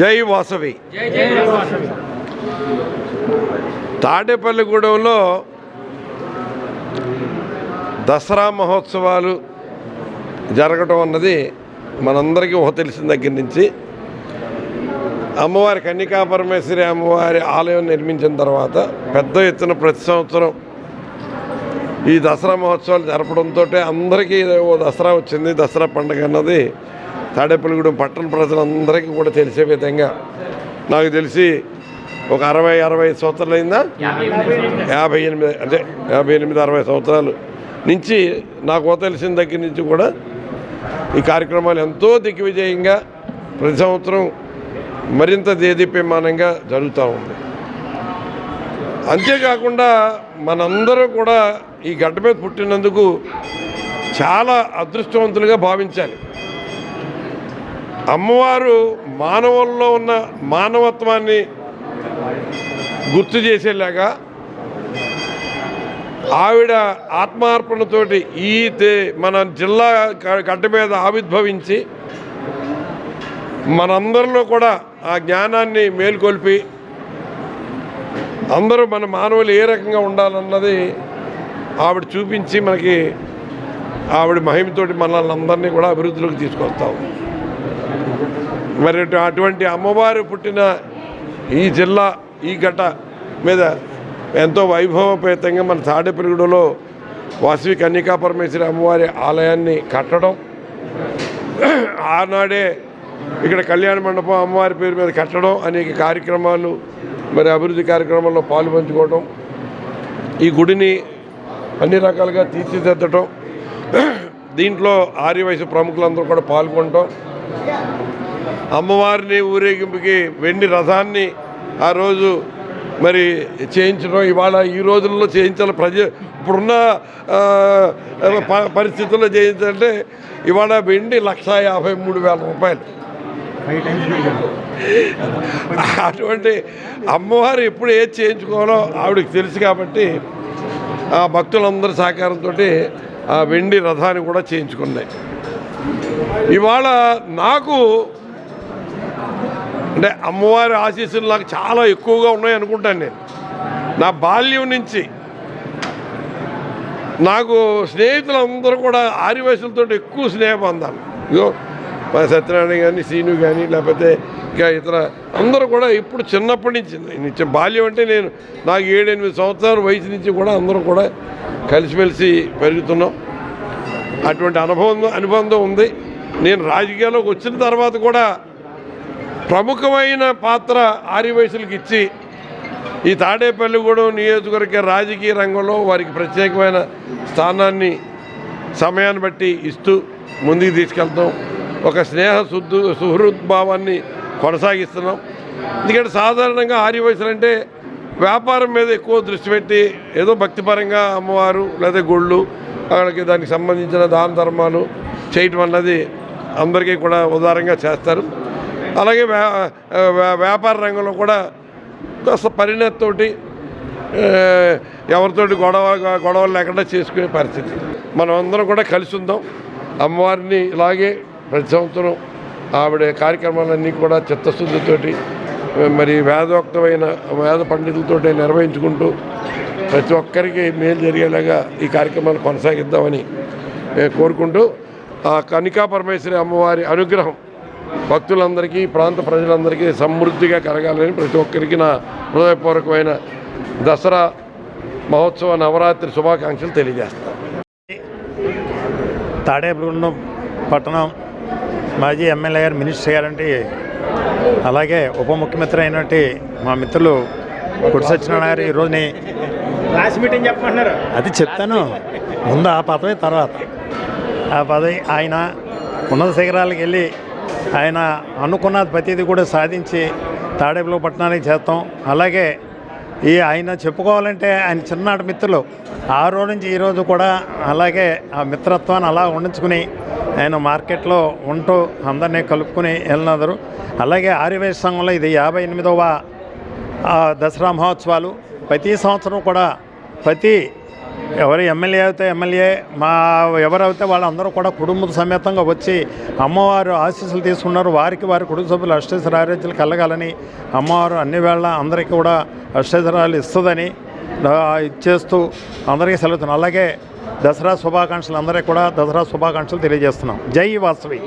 జై వాసవి. తాడేపల్లిగూడెంలో దసరా మహోత్సవాలు జరగటం అన్నది మనందరికీ ఊహ తెలిసిన దగ్గర నుంచి. అమ్మవారి కన్నికా పరమేశ్వరి అమ్మవారి ఆలయం నిర్మించిన తర్వాత పెద్ద ఎత్తున ప్రతి సంవత్సరం ఈ దసరా మహోత్సవాలు జరపడంతో అందరికీ ఓ దసరా వచ్చింది దసరా పండుగ అన్నది తాడేపల్లిగూడెం పట్టణ ప్రజలందరికీ కూడా తెలిసే విధంగా నాకు తెలిసి ఒక అరవై అరవై సంవత్సరాలు అయిందా యాభై ఎనిమిది అంటే యాభై ఎనిమిది అరవై సంవత్సరాలు నుంచి నాకు తెలిసిన దగ్గర నుంచి కూడా ఈ కార్యక్రమాలు ఎంతో దిగ్విజయంగా ప్రతి సంవత్సరం మరింత దేదీప్యమానంగా జరుగుతూ ఉంది. అంతేకాకుండా మనందరూ కూడా ఈ గడ్డ మీద పుట్టినందుకు చాలా అదృష్టవంతులుగా భావించాలి. అమ్మవారు మానవుల్లో ఉన్న మానవత్వాన్ని గుర్తు చేసేలాగా ఆవిడ ఆత్మార్పణతోటి ఈ మన జిల్లా గడ్డ మీద ఆవిర్భవించి మనందరిలో కూడా ఆ జ్ఞానాన్ని మేల్కొల్పి అందరూ మన మానవులు ఏ రకంగా ఉండాలన్నది ఆవిడ చూపించి మనకి ఆవిడ మహిమతోటి మనల్ని అందరినీ కూడా అభివృద్ధిలోకి తీసుకొస్తాం. మరి అటువంటి అమ్మవారు పుట్టిన ఈ జిల్లా ఈ గట మీద ఎంతో వైభవపేతంగా మన తాడేపల్లిగూడలో వాసవి కన్యకా పరమేశ్వరి అమ్మవారి ఆలయాన్ని కట్టడం. ఆనాడే ఇక్కడ కళ్యాణ మండపం అమ్మవారి పేరు మీద కట్టడం అనేక కార్యక్రమాలు మరి అభివృద్ధి కార్యక్రమాల్లో పాల్పంచుకోవడం ఈ గుడిని అన్ని రకాలుగా తీర్చిదిద్దటం. దీంట్లో ఆర్యవయసు ప్రముఖులందరూ కూడా పాల్గొనటం. అమ్మవారిని ఊరేగింపుకి వెండి రథాన్ని ఆ రోజు మరి చేయించడం ఇవాళ ఈ రోజుల్లో చేయించాలి. ప్రజ ఇప్పుడున్న పరిస్థితుల్లో చేయించాలంటే ఇవాళ వెండి లక్ష యాభై మూడు వేల రూపాయలు. అటువంటి అమ్మవారు ఎప్పుడు ఏది చేయించుకోవాలో ఆవిడకి తెలుసు కాబట్టి ఆ భక్తులందరి సహకారంతో ఆ వెండి రథాన్ని కూడా చేయించుకున్నాయి. ఇవాళ నాకు అంటే అమ్మవారి ఆశీస్సులు నాకు చాలా ఎక్కువగా ఉన్నాయి అనుకుంటాను నేను. నా బాల్యం నుంచి నాకు స్నేహితులందరూ కూడా ఆర్యవయసులతో ఎక్కువ స్నేహం పొందాను ఇగో మా సత్యనారాయణ కానీ శ్రీను కానీ లేకపోతే ఇంకా ఇతర అందరూ కూడా ఇప్పుడు చిన్నప్పటి నుంచి నిత్యం బాల్యం అంటే నేను నాకు ఏడెనిమిది సంవత్సరాల వయసు నుంచి కూడా అందరూ కూడా కలిసిమెలిసి పెరుగుతున్నాం. అటువంటి అనుభవం అనుబంధం ఉంది. నేను రాజకీయాల్లోకి వచ్చిన తర్వాత కూడా ప్రముఖమైన పాత్ర ఆర్యవయసులకు ఇచ్చి ఈ తాడేపల్లిగూడెం నియోజకవర్గ రాజకీయ రంగంలో వారికి ప్రత్యేకమైన స్థానాన్ని సమయాన్ని బట్టి ఇస్తూ ముందుకు తీసుకెళ్తాం. ఒక స్నేహ శుద్ధు సుహృద్భావాన్ని కొనసాగిస్తున్నాం. ఎందుకంటే సాధారణంగా ఆర్యవయసులు అంటే వ్యాపారం మీద ఎక్కువ దృష్టి పెట్టి ఏదో భక్తిపరంగా అమ్మవారు లేదా గుళ్ళు వాళ్ళకి దానికి సంబంధించిన దాన ధర్మాలు చేయటం అన్నది అందరికీ కూడా ఉదారంగా చేస్తారు. అలాగే వ్యా వ్యా- వ్యాపార రంగంలో కూడా కాస్త పరిణతితోటి ఎవరితోటి గొడవ గొడవలు లేకుండా చేసుకునే పరిస్థితి. మనం అందరం కూడా కలిసి ఉందాం. అమ్మవారిని ఇలాగే ప్రతి సంవత్సరం ఆవిడ కార్యక్రమాలన్నీ కూడా చిత్తశుద్ధితోటి మరి వేదోక్తమైన వేద పండితులతో నిర్వహించుకుంటూ ప్రతి ఒక్కరికి మేలు జరిగేలాగా ఈ కార్యక్రమాలు కొనసాగిద్దామని కోరుకుంటూ ఆ కనికా పరమేశ్వరి అమ్మవారి అనుగ్రహం భక్తులందరికీ ప్రాంత ప్రజలందరికీ సమృద్ధిగా కలగాలని ప్రతి ఒక్కరికి నా హృదయపూర్వకమైన దసరా మహోత్సవ నవరాత్రి శుభాకాంక్షలు తెలియజేస్తాను. తాడేపల్లిగూడెం పట్టణం మాజీ ఎమ్మెల్యే గారు మినిస్టర్ గారంటే అలాగే ఉప ముఖ్యమంత్రి అయినటువంటి మా మిత్రులు కుడి సత్యనారాయణ గారు ఈరోజుని లాస్ట్ మీటింగ్ చెప్పమంటున్నారు. అది చెప్తాను. ముందు ఆ పదవి తర్వాత. ఆ పదవి ఆయన ఉన్నత శిఖరాలకు వెళ్ళి ఆయన అనుకున్న ప్రతిదీ కూడా సాధించి తాడేపులో పట్టణానికి చేస్తాం. అలాగే ఈ ఆయన చెప్పుకోవాలంటే ఆయన చిన్ననాటి మిత్రులు. ఆ రోజు నుంచి ఈ రోజు కూడా అలాగే ఆ మిత్రత్వాన్ని అలా ఉండించుకుని ఆయన మార్కెట్లో ఉంటూ అందరినీ కలుపుకుని వెళ్ళినారు అలాగే ఆర్యవేశ సంఘంలో ఇది యాభై ఎనిమిదవ దసరా మహోత్సవాలు. ప్రతి సంవత్సరం కూడా ప్రతి ఎవరు ఎమ్మెల్యే అయితే ఎమ్మెల్యే మా ఎవరైతే వాళ్ళందరూ కూడా కుటుంబ సమేతంగా వచ్చి అమ్మవారు ఆశీస్సులు తీసుకున్నారు. వారికి వారి కుటుంబ సభ్యులు అష్టేశ్వర ఆరోగ్యాలు కలగాలని అమ్మవారు అన్ని వేళ అందరికీ కూడా అష్టేశ్వరాలు ఇస్తుందని ఇచ్చేస్తూ అందరికీ సెలవుతున్నాం అలాగే దసరా శుభాకాంక్షలు అందరికీ కూడా దసరా శుభాకాంక్షలు తెలియజేస్తున్నాం. జై వాసవి.